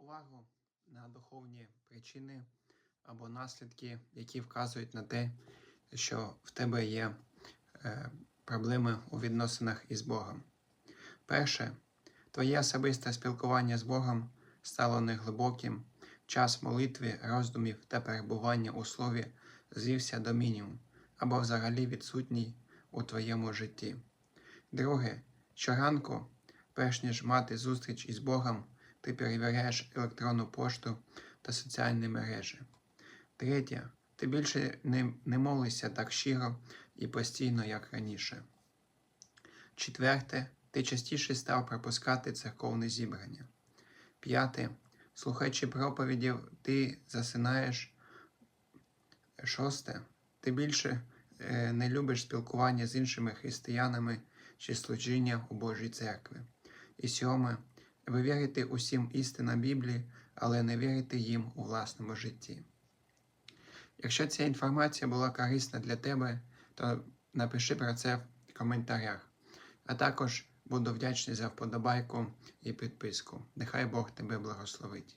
увагу на духовні причини або наслідки, які вказують на те, що в тебе є е, проблеми у відносинах із Богом. Перше, твоє особисте спілкування з Богом стало неглибоким, час молитви, роздумів та перебування у слові звівся до мінімум або взагалі відсутній у твоєму житті. Друге, щоранку, перш ніж мати зустріч із Богом, ти перевіряєш електронну пошту та соціальні мережі. Третє, ти більше не, не молишся так щиро і постійно, як раніше. Четверте, ти частіше став пропускати церковне зібрання. П'яте, слухаючи проповідів, ти засинаєш. Шосте, ти більше е, не любиш спілкування з іншими християнами чи служіння у Божій церкві. І сьоме, ви вірите усім істинам Біблії, але не вірите їм у власному житті. Якщо ця інформація була корисна для тебе, то напиши про це в коментарях. А також буду вдячний за вподобайку і підписку. Нехай Бог тебе благословить.